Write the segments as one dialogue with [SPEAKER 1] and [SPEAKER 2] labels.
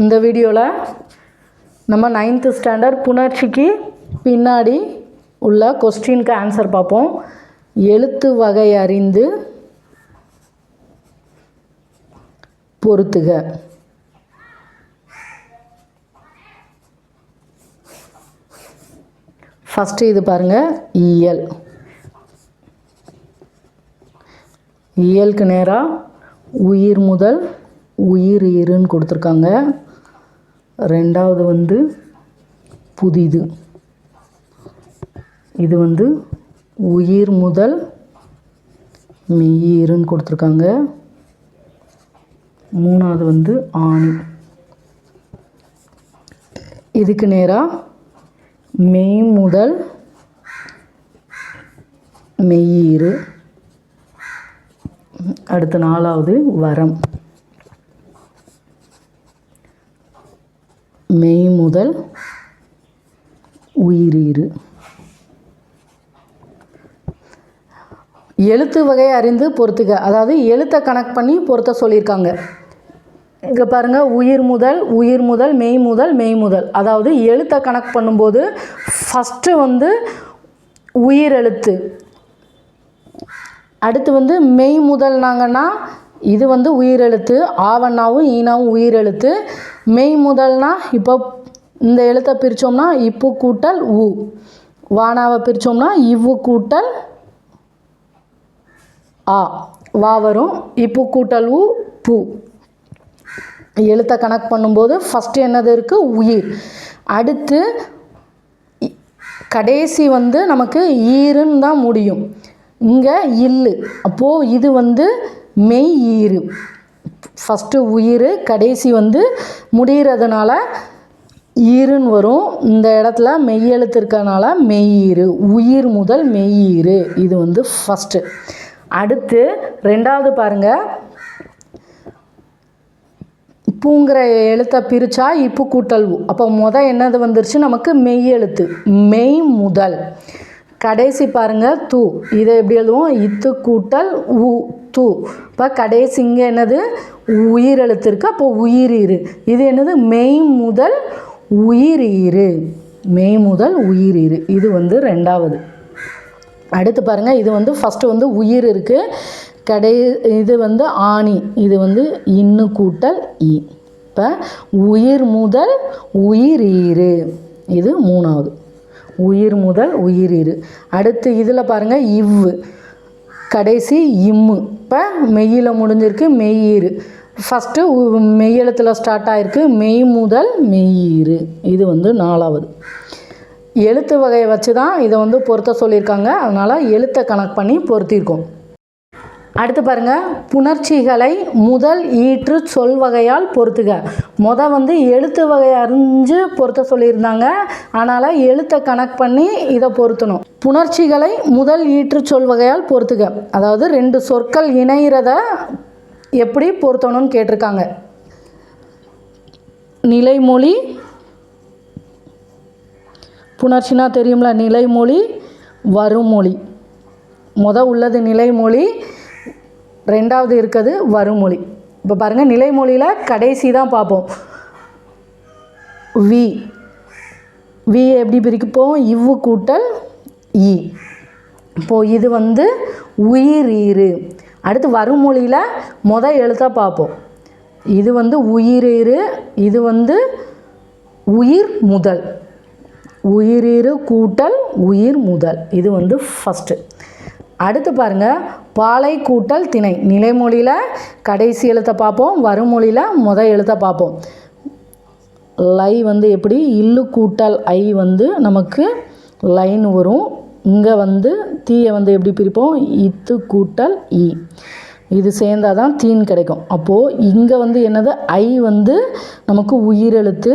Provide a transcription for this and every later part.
[SPEAKER 1] இந்த வீடியோவில் நம்ம நைன்த்து ஸ்டாண்டர்ட் புணர்ச்சிக்கு பின்னாடி உள்ள கொஸ்டினுக்கு ஆன்சர் பார்ப்போம். எழுத்து வகை அறிந்து பொறுத்துக ஃபஸ்ட்டு இது பாருங்கள் இயல் இயலுக்கு நேராக உயிர் முதல் உயிர் இருன்னு கொடுத்துருக்காங்க. ரெண்டாவது வந்து புதிது. இது வந்து உயிர் முதல் மெய்யீருன்னு கொடுத்துருக்காங்க. மூணாவது வந்து ஆணி. இதுக்கு நேராக மெய் முதல் மெய்யீறு அடுத்த நாலாவது வரம். மெய் முதல் உயிரீறு எழுத்து வகையை அறிந்து பொறுத்துக. அதாவது எழுத்தை கணக்கு பண்ணி பொருத்த சொல்லியிருக்காங்க. இங்கே பாருங்கள் உயிர் முதல் உயிர் முதல் மெய் முதல் மெய் முதல். அதாவது எழுத்தை கணக்கு பண்ணும்போது ஃபஸ்ட்டு வந்து உயிர் எழுத்து அடுத்து வந்து மெய் முதல்னாங்கன்னா இது வந்து உயிரெழுத்து. ஆவண்ணாவும் ஈனாவும் உயிரெழுத்து. மெய் முதல்னா இப்போ இந்த எழுத்தை பிரித்தோம்னா இப்பு கூட்டல் உ. வானாவை பிரித்தோம்னா இவ்வு கூட்டல் ஆ. வா வரும். இப்பு கூட்டல் உ பூ. எழுத்தை கணக்கு பண்ணும்போது ஃபஸ்ட்டு என்னது இருக்குது உயிர். அடுத்து கடைசி வந்து நமக்கு ஈருன்னு தான் முடியும். இங்கே இல்லு. அப்போது இது வந்து மெய் ஈர் ஃபஸ்ட்டு உயிர் கடைசி வந்து முடிகிறதுனால ஈருன்னு வரும். இந்த இடத்துல மெய்யெழுத்து இருக்கறனால மெய்யீர் உயிர் முதல் மெய்யீர் இது வந்து ஃபஸ்ட்டு அடுத்து ரெண்டாவது பாருங்கள் பூங்கிற எழுத்தை பிரித்தா இப்பு கூட்டல் உ. அப்போ முத என்னது வந்துருச்சு? நமக்கு மெய் எழுத்து மெய் முதல். கடைசி பாருங்கள் தூ. இதை எப்படி எழுதுவோம்? இத்து கூட்டல் உ. து. இப்போ கடைசி இங்கே என்னது? உயிர் எழுத்திருக்கு இருக்குது அப்போ உயிரீரு. இது என்னது? மெய் முதல் உயிரீரு. மெய் முதல் உயிரீரு. இது வந்து ரெண்டாவது. அடுத்து பாருங்கள் இது வந்து ஃபஸ்ட்டு வந்து உயிர் இருக்குது கடை இது வந்து ஆணி. இது வந்து இன்னு கூட்டல் இ. இப்போ உயிர் முதல் உயிரீரு. இது மூணாவது. உயிர் முதல் உயிரீரு. அடுத்து இதில் பாருங்கள் இவ்வு. கடைசி இம்மு இப்போ மெய்யில் முடிஞ்சிருக்கு மெய்யீறு. ஃபஸ்ட்டு மெய்யெழுத்தில் ஸ்டார்ட் ஆகிருக்கு மெய் முதல் மெய்யீறு. இது வந்து நாலாவது. எழுத்து வகையை வச்சு தான் இதை வந்து பொருத்த சொல்லியிருக்காங்க. அதனால் எழுத்தை கணக்கு பண்ணி பொருத்தியிருக்கோம். அடுத்து பாருங்க புணர்ச்சிகளை முதல் ஈற்று சொல் வகையால் பொறுத்துக. மொதல் வந்து எழுத்து வகை அறிஞ்சு பொருத்த சொல்லியிருந்தாங்க. அதனால் எழுத்தை கணக்கு பண்ணி இதை பொருத்தணும். புணர்ச்சிகளை முதல் ஈற்று சொல் வகையால் பொறுத்துக. அதாவது ரெண்டு சொற்கள் இணைகிறத எப்படி பொருத்தணும்னு கேட்டிருக்காங்க. நிலைமொழி புணர்ச்சினா தெரியும்ல நிலைமொழி வருமொழி. மொதல் உள்ளது நிலைமொழி ரெண்டாவது இருக்கிறது வருமொழி இப்போ பாருங்கள் நிலைமொழியில் கடைசி தான் பார்ப்போம். வி. வி எப்படி பிரிக்கப்போம்? இவ்வு கூட்டல் இ. இப்போது இது வந்து உயிர் ஈறு அடுத்து வருமொழியில் மொத எழுத்தாக பார்ப்போம். இது வந்து உயிரீறு இது வந்து உயிர் முதல். உயிரீறு கூட்டல் உயிர் முதல். இது வந்து ஃபஸ்ட்டு அடுத்து பாருங்கள் பாலை கூட்டல் திணை நிலைமொழியில் கடைசி எழுத்தை பார்ப்போம் வருமொழியில் முத எழுத்தை பார்ப்போம். லை வந்து எப்படி? இல்லு கூட்டல் ஐ வந்து நமக்கு லைன் வரும். இங்கே வந்து தீயை வந்து எப்படி பிரிப்போம்? இத்து கூட்டல் இ. இது சேர்ந்தாதான் தான் தீன் கிடைக்கும். அப்போது இங்கே வந்து என்னது? ஐ வந்து நமக்கு உயிரெழுத்து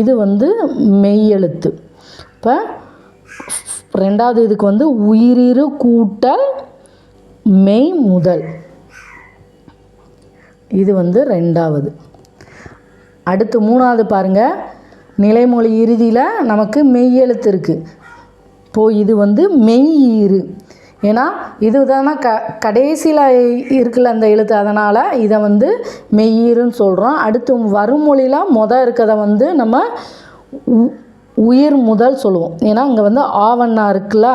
[SPEAKER 1] இது வந்து மெய் எழுத்து. இப்போ ரெண்டாவது இதுக்கு வந்து உயிரிரு கூட்டல் மெய் முதல். இது வந்து ரெண்டாவது. அடுத்து மூணாவது பாருங்கள் நிலைமொழி இறுதியில் நமக்கு மெய் எழுத்து இருக்குது இப்போது இது வந்து மெய் ஈறு ஏன்னா இது தானே க கடைசியில் இருக்குல்ல அந்த எழுத்து. அதனால் இதை வந்து மெய்யீருன்னு சொல்கிறோம் அடுத்து வரும் மொழியில் மொதல் இருக்கிறத வந்து நம்ம உ- உயிர் முதல் சொல்லுவோம். ஏன்னா இங்கே வந்து ஆவண்ணா இருக்குல்ல?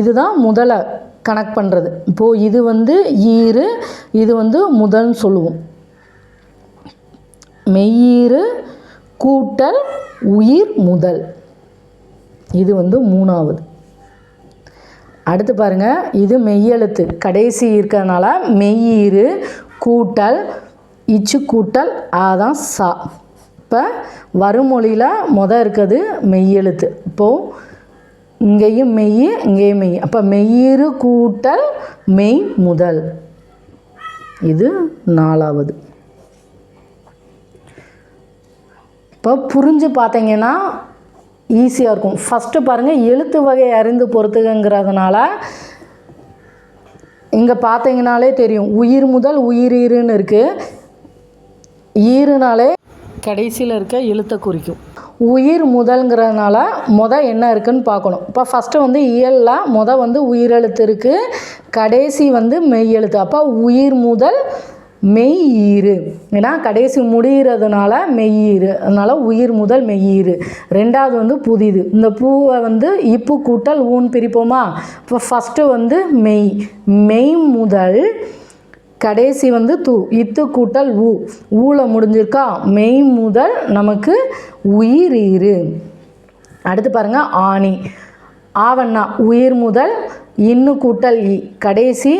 [SPEAKER 1] இதுதான் முதலை கனெக்ட் பண்ணுறது இப்போது இது வந்து ஈறு இது வந்து முதல்னு சொல்லுவோம். மெய்யீறு கூட்டல் உயிர் முதல். இது வந்து மூணாவது. அடுத்து பாருங்கள் இது மெய்யெழுத்து. கடைசி இருக்கிறதுனால மெய்யீறு கூட்டல் இச்சு கூட்டல் ஆதான் சா. இப்போ வருமொழியில் மொதல் இருக்கிறது மெய்யெழுத்து இப்போது இங்கேயும் மெய் இங்கேயும் மெய். அப்போ மெய்யீறு கூட்டல் மெய் முதல். இது நாலாவது. இப்போ புரிஞ்சு பார்த்தீங்கன்னா ஈஸியாக இருக்கும். ஃபஸ்ட்டு பாருங்கள் எழுத்து வகை அறிந்து பொறுத்துக்கங்கிறதுனால இங்கே பார்த்தீங்கனாலே தெரியும். உயிர் முதல் உயிரீருன்னு இருக்குது ஈருனாலே கடைசியில் இருக்க எழுத்தை குறிக்கும். உயிர் முதல்ங்கிறதுனால முத என்ன இருக்குன்னு பார்க்கணும். இப்போ ஃபஸ்ட்டு வந்து இயல்லாம் முத வந்து உயிரெழுத்து இருக்குது கடைசி வந்து மெய் எழுத்து அப்போ உயிர் முதல் மெய் ஏன்னா கடைசி முடிகிறதுனால மெய்யீறு. அதனால் உயிர் முதல் மெய்யீறு. ரெண்டாவது வந்து புதிது. இந்த பூவை வந்து இப்பு கூட்டல் ஊன் பிரிப்போமா? இப்போ ஃபஸ்ட்டு வந்து மெய். மெய் முதல் கடைசி வந்து து இத்து கூட்டல் ஊ. ஊல முடிஞ்சிருக்கா? மெய் முதல் நமக்கு உயிர் அடுத்து பாருங்க ஆணி. ஆவண்ணா உயிர் முதல் இன்னு கூட்டல் இ. கடைசி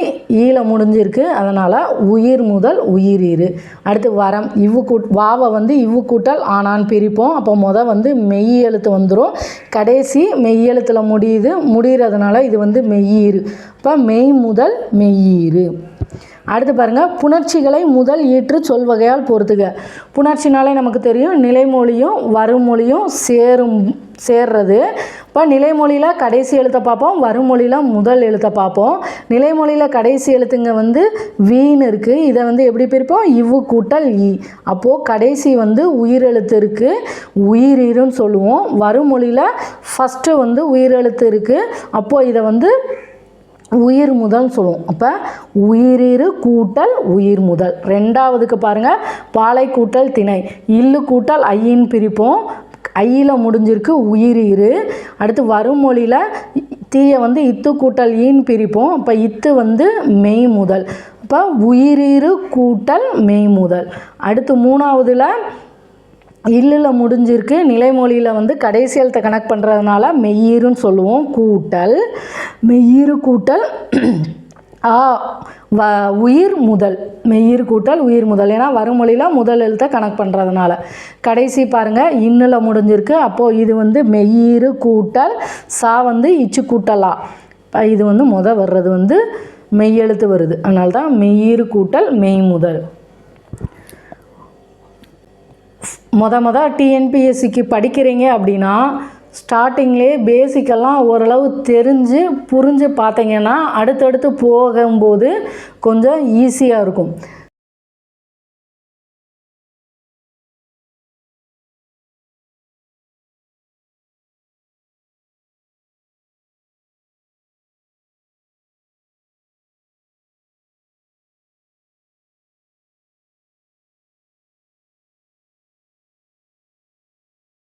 [SPEAKER 1] ஈல முடிஞ்சிருக்கு அதனால் உயிர் முதல் உயிர் அடுத்து வரம் இவ்வு கூட் வாவை வந்து இவ்வு கூட்டல் ஆனான்னு பிரிப்போம். அப்போ மொதல் வந்து மெய் எழுத்து வந்துடும் கடைசி மெய் எழுத்தில் முடியுது. முடிகிறதுனால இது வந்து மெய்யீரு இப்போ மெய் முதல் மெய்யீரு அடுத்து பாருங்கள் புணர்ச்சிகளை முதல் ஈற்று சொல் வகையால் பொறுத்துக. புணர்ச்சினாலே நமக்கு தெரியும் நிலைமொழியும் வருமொழியும் சேரும் சேர்றது. இப்போ நிலைமொழியில் கடைசி எழுத்தை பார்ப்போம் வருமொழியில் முதல் எழுத்தை பார்ப்போம். நிலைமொழியில் கடைசி எழுத்துங்க வந்து வீண் இருக்குது இதை வந்து எப்படி பிரிப்போம்? இவ்வு கூட்டல் ஈ அப்போது கடைசி வந்து உயிரெழுத்து இருக்குது உயிரீருன்னு சொல்லுவோம். வருமொழியில் ஃபஸ்ட்டு வந்து உயிரெழுத்து இருக்குது அப்போது இதை வந்து உயிர் முதல் சொல்லுவோம். அப்போ உயிரிரு கூட்டல் உயிர் முதல். ரெண்டாவதுக்கு பாருங்கள் பாலை கூட்டல் திணை. இல்லு கூட்டல் ஐயின் பிரிப்போம். ஐயில் முடிஞ்சிருக்கு உயிரிரு. அடுத்து வருமொழியில் தீயை வந்து இத்து கூட்டல் ஈன் பிரிப்போம். அப்போ இத்து வந்து மெய் முதல். அப்போ உயிரிரு கூட்டல் மெய் முதல். அடுத்து மூணாவதில் இல்லில் முடிஞ்சிருக்கு. நிலைமொழியில் வந்து கடைசி எழுத்தை கனெக்ட் பண்ணுறதுனால மெய்யீருன்னு சொல்லுவோம். கூட்டல். மெய்யீரு கூட்டல். ஆ வ உயிர் முதல். மெய்யீர் கூட்டல் உயிர் முதல். ஏன்னா வருமொழியில் முதல் எழுத்தை கனெக்ட் பண்ணுறதுனால கடைசி பாருங்கள் இன்னில் முடிஞ்சிருக்கு. அப்போது இது வந்து மெய்யீரு கூட்டல் சா வந்து இச்சு கூட்டலா. இப்போ இது வந்து முத வர்றது வந்து மெய்யெழுத்து வருது. அதனால்தான் தான் கூட்டல் மெய் முதல். மொத மொதல் டிஎன்பிஎஸ்சிக்கு படிக்கிறீங்க அப்படின்னா ஸ்டார்டிங்லேயே பேசிக்கெல்லாம் ஓரளவு தெரிஞ்சு புரிஞ்சு பார்த்தீங்கன்னா அடுத்தடுத்து போகும்போது கொஞ்சம் ஈஸியாக இருக்கும்.